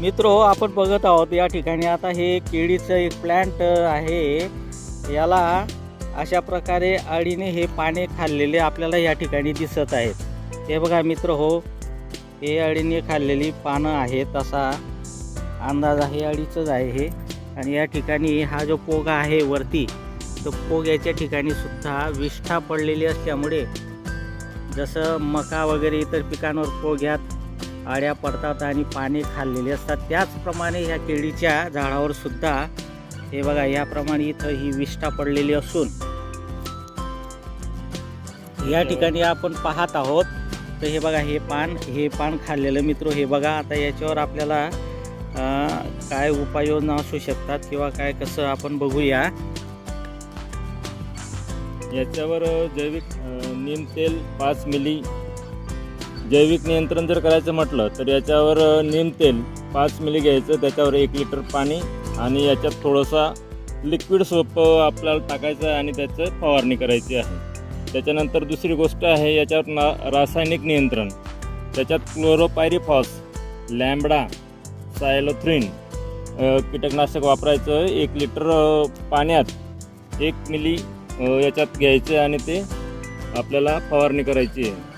मित्र हो आपण बघत आहोत या ठिकाणी आता हे केळीचं एक प्लॅन्ट आहे. याला अशा प्रकारे अळीने हे पाने खाल्लेले आपल्याला या ठिकाणी दिसत आहेत. हे बघा मित्र हो हे अळीने खाल्लेली पानं आहेत. असा अंदाज आहे अळीचंच आहे हे. आणि या ठिकाणी हा जो पोगा आहे वरती तो पोग्याच्या ठिकाणी सुद्धा विष्ठा पडलेली असल्यामुळे जसं मका वगैरे इतर पिकांवर पोग्यात अळ्या पडतात आणि पाने खाल्लेले असतात. त्याचप्रमाणे ह्या केळीच्या झाडावर सुद्धा हे बघा याप्रमाणे इथं ही विष्ठा पडलेली असून या ठिकाणी आपण पाहत आहोत. तर हे बघा हे पान हे पान खाल्लेलं मित्र हे बघा आता याच्यावर आपल्याला काय उपाययोजना असू शकतात किंवा काय कसं आपण बघूया. याच्यावर जैविक नीम तेल पाच मिली जैविक नियंत्रण जर करायचं म्हटलं तर याच्यावर अं, नीम तेल पाच मिली घ्यायचं त्याच्यावर एक लिटर पाणी आणि याच्यात थोडंसा लिक्विड सोप आपल्याला टाकायचं आहे आणि त्याचं फवारणी करायची आहे. त्याच्यानंतर दुसरी गोष्ट आहे याच्यावर ना रासायनिक नियंत्रण. त्याच्यात क्लोरोपायरिफॉस लॅम्बडा सायलोथ्रीन कीटकनाशक वापरायचं एक लिटर पाण्यात एक मिली याच्यात घ्यायचं आणि ते आपल्याला फवारणी करायची आहे.